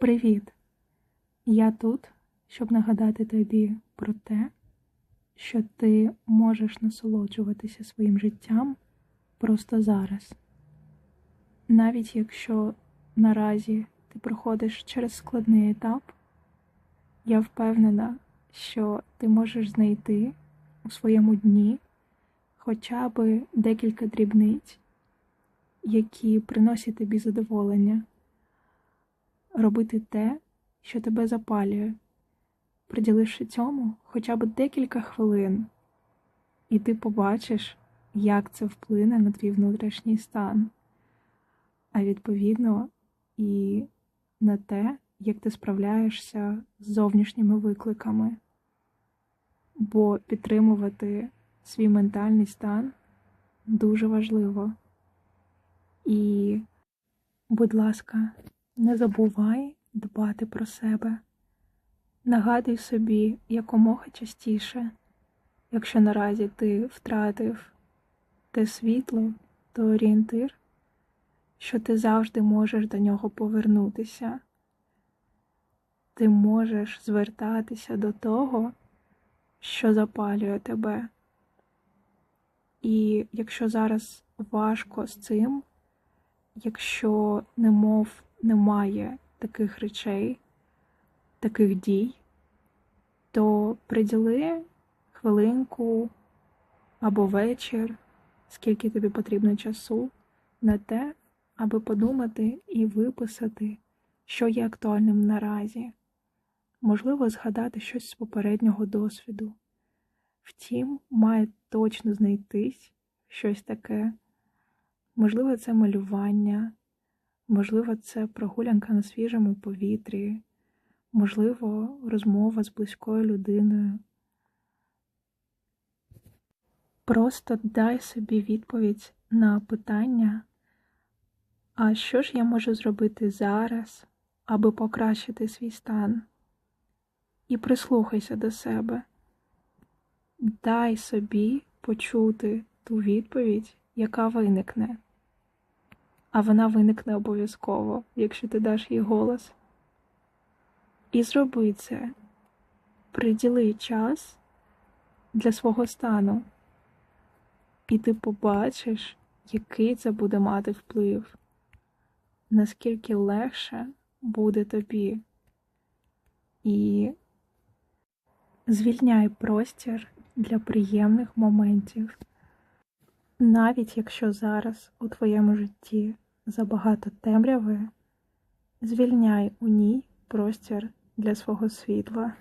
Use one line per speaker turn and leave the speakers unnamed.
Привіт! Я тут, щоб нагадати тобі про те, що ти можеш насолоджуватися своїм життям просто зараз. Навіть якщо наразі ти проходиш через складний етап, я впевнена, що ти можеш знайти у своєму дні хоча б декілька дрібниць, які приносять тобі задоволення, робити те, що тебе запалює, приділивши цьому хоча б декілька хвилин, і ти побачиш, як це вплине на твій внутрішній стан, а відповідно і на те, як ти справляєшся з зовнішніми викликами. Бо підтримувати свій ментальний стан дуже важливо. І, будь ласка, не забувай дбати про себе. Нагадуй собі якомога частіше, якщо наразі ти втратив те світло, то орієнтир, що ти завжди можеш до нього повернутися. Ти можеш звертатися до того, що запалює тебе. І якщо зараз важко з цим, якщо немов немає таких речей, таких дій, то приділи хвилинку або вечір, скільки тобі потрібно часу, на те, аби подумати і виписати, що є актуальним наразі, можливо, згадати щось з попереднього досвіду. Втім, має точно знайтись щось таке. Можливо, це малювання, можливо, це прогулянка на свіжому повітрі, можливо, розмова з близькою людиною. Просто дай собі відповідь на питання, а що ж я можу зробити зараз, аби покращити свій стан? І прислухайся до себе. Дай собі почути ту відповідь, яка виникне. А вона виникне обов'язково, якщо ти даш їй голос. І зроби це, приділи час для свого стану, і ти побачиш, який це буде мати вплив, наскільки легше буде тобі. І звільняй простір для приємних моментів. Навіть якщо зараз у твоєму житті забагато темряви, звільняй у ній простір для свого світла.